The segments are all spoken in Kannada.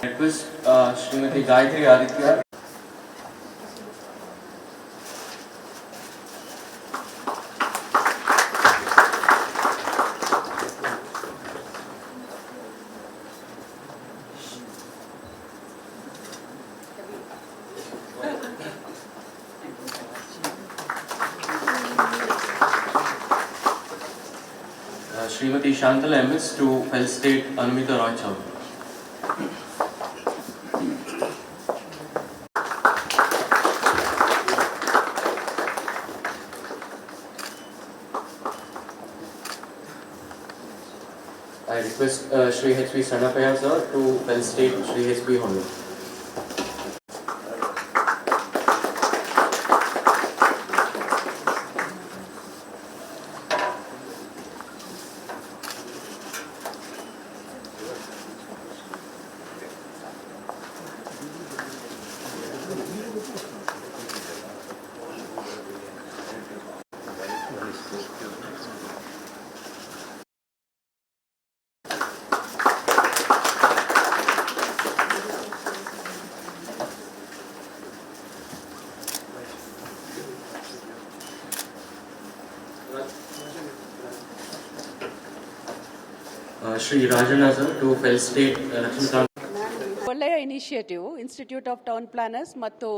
श्रीमती गायत्री आदित्य श्रीमती शांतला एम एस टू fail state Anumita Roy Chowdhury I request uh, Sri H.V. Sanapaya sir to well state Sri H. P. Honour. State uh, ಒಳ್ಳೆಯ initiative institute of town planners ಮತ್ತು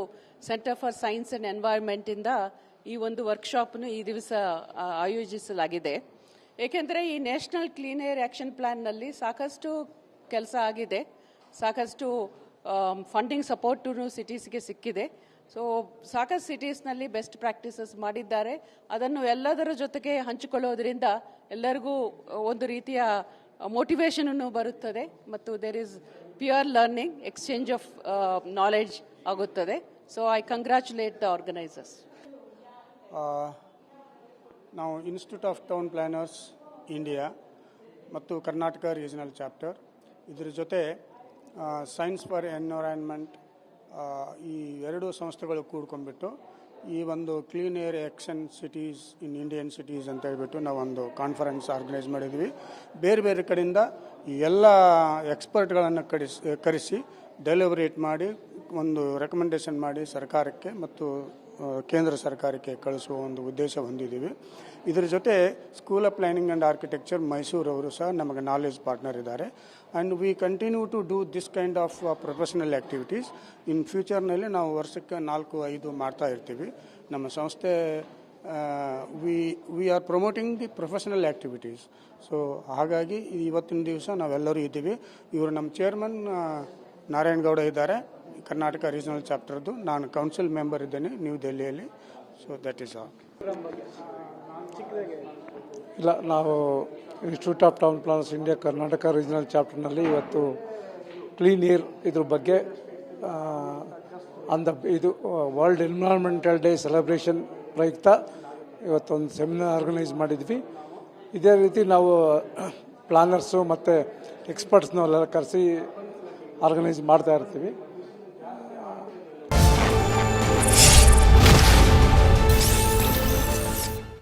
centre for science and environment ಇಂದ ಈ ಒಂದು ವರ್ಕ್ಶಾಪ್ನು ಈ ದಿವಸ ಆಯೋಜಿಸಲಾಗಿದೆ. ಏಕೆಂದರೆ ಈ ನ್ಯಾಷನಲ್ ಕ್ಲೀನ್ ಏರ್ ಆಕ್ಷನ್ ಪ್ಲಾನ್ನಲ್ಲಿ ಸಾಕಷ್ಟು ಕೆಲಸ ಆಗಿದೆ. ಸಾಕಷ್ಟು ಫಂಡಿಂಗ್ ಸಪೋರ್ಟು ಸಿಟೀಸ್ಗೆ ಸಿಕ್ಕಿದೆ. ಸೊ ಸಾಕಷ್ಟು ಸಿಟೀಸ್ನಲ್ಲಿ ಬೆಸ್ಟ್ ಪ್ರಾಕ್ಟೀಸಸ್ ಮಾಡಿದ್ದಾರೆ. ಅದನ್ನು ಎಲ್ಲದರ ಜೊತೆಗೆ ಹಂಚಿಕೊಳ್ಳೋದ್ರಿಂದ ಎಲ್ಲರಿಗೂ ಒಂದು ರೀತಿಯ ಮೋಟಿವೇಶನ್ ಬರುತ್ತದೆ ಮತ್ತು there is pure learning exchange of knowledge ಆಗುತ್ತದೆ. So I congratulate the organisers ನಾವು institute of town planners India ಮತ್ತು ಕರ್ನಾಟಕ ರೀಜನಲ್ ಚಾಪ್ಟರ್ ಇದರ ಜೊತೆ ಸೈನ್ಸ್ ಫಾರ್ ಎನ್ವಿರಾನ್ಮೆಂಟ್ ಈ ಎರಡು ಸಂಸ್ಥೆಗಳು ಕೂಡ್ಕೊಂಡ್ಬಿಟ್ಟು ಈ ಒಂದು clean air action cities in Indian cities ಅಂತ ಹೇಳ್ಬಿಟ್ಟು ನಾವು ಒಂದು ಕಾನ್ಫರೆನ್ಸ್ ಆರ್ಗನೈಸ್ ಮಾಡಿದ್ವಿ. ಬೇರೆ ಬೇರೆ ಕಡೆಯಿಂದ ಎಲ್ಲ ಎಕ್ಸ್ಪರ್ಟ್ಗಳನ್ನು ಕಡಿಸಿ, ಕರೆಸಿ ಡೆಲಿವರೇಟ್ ಮಾಡಿ ಒಂದು ರೆಕಮೆಂಡೇಶನ್ ಮಾಡಿ ಸರ್ಕಾರಕ್ಕೆ ಮತ್ತು ಕೇಂದ್ರ ಸರ್ಕಾರಕ್ಕೆ ಕಳಿಸುವ ಒಂದು ಉದ್ದೇಶ ಹೊಂದಿದ್ದೀವಿ. ಇದರ ಜೊತೆ school of planning and architecture ಅವರು ಸಹ ನಮಗೆ ನಾಲೆಜ್ ಪಾರ್ಟ್ನರ್ ಇದ್ದಾರೆ. And we continue to do this kind of professional activities in ಫ್ಯೂಚರ್ನಲ್ಲಿ ನಾವು ವರ್ಷಕ್ಕೆ ನಾಲ್ಕು, ಐದು ಮಾಡ್ತಾ ಇರ್ತೀವಿ. ನಮ್ಮ ಸಂಸ್ಥೆ we we are promoting the professional activities so ಹಾಗಾಗಿ ಇವತ್ತಿನ ದಿವಸ ನಾವೆಲ್ಲರೂ ಇದ್ದೀವಿ. ಇವರು ನಮ್ಮ ಚೇರ್ಮನ್ ನಾರಾಯಣಗೌಡ ಇದ್ದಾರೆ. ಕರ್ನಾಟಕ ರೀಜನಲ್ ಚಾಪ್ಟರ್ದು. ನಾನು ಕೌನ್ಸಿಲ್ ಮೆಂಬರ್ ಇದ್ದೇನೆ ನ್ಯೂ ದೆಹಲಿಯಲ್ಲಿ ಸೊ ದಟ್ ಈಸ್ ಆಲ್ ಇಲ್ಲ, ನಾವು institute of town planners India Karnataka regional ಚಾಪ್ಟರ್ನಲ್ಲಿ ಇವತ್ತು ಕ್ಲೀನ್ ಏರ್ ಇದ್ರ ಬಗ್ಗೆ ಅಂದ ಇದು ವರ್ಲ್ಡ್ ಎನ್ವಿರಾನ್ಮೆಂಟಲ್ ಡೇ ಸೆಲೆಬ್ರೇಷನ್ ಪ್ರಯುಕ್ತ ಇವತ್ತೊಂದು ಸೆಮಿನಾರ್ ಆರ್ಗನೈಸ್ ಮಾಡಿದ್ವಿ. ಇದೇ ರೀತಿ ನಾವು ಪ್ಲಾನರ್ಸು ಮತ್ತು ಎಕ್ಸ್ಪರ್ಟ್ಸ್ನೆಲ್ಲ ಕರೆಸಿ ಆರ್ಗನೈಸ್ ಮಾಡ್ತಾ ಇರ್ತೀವಿ.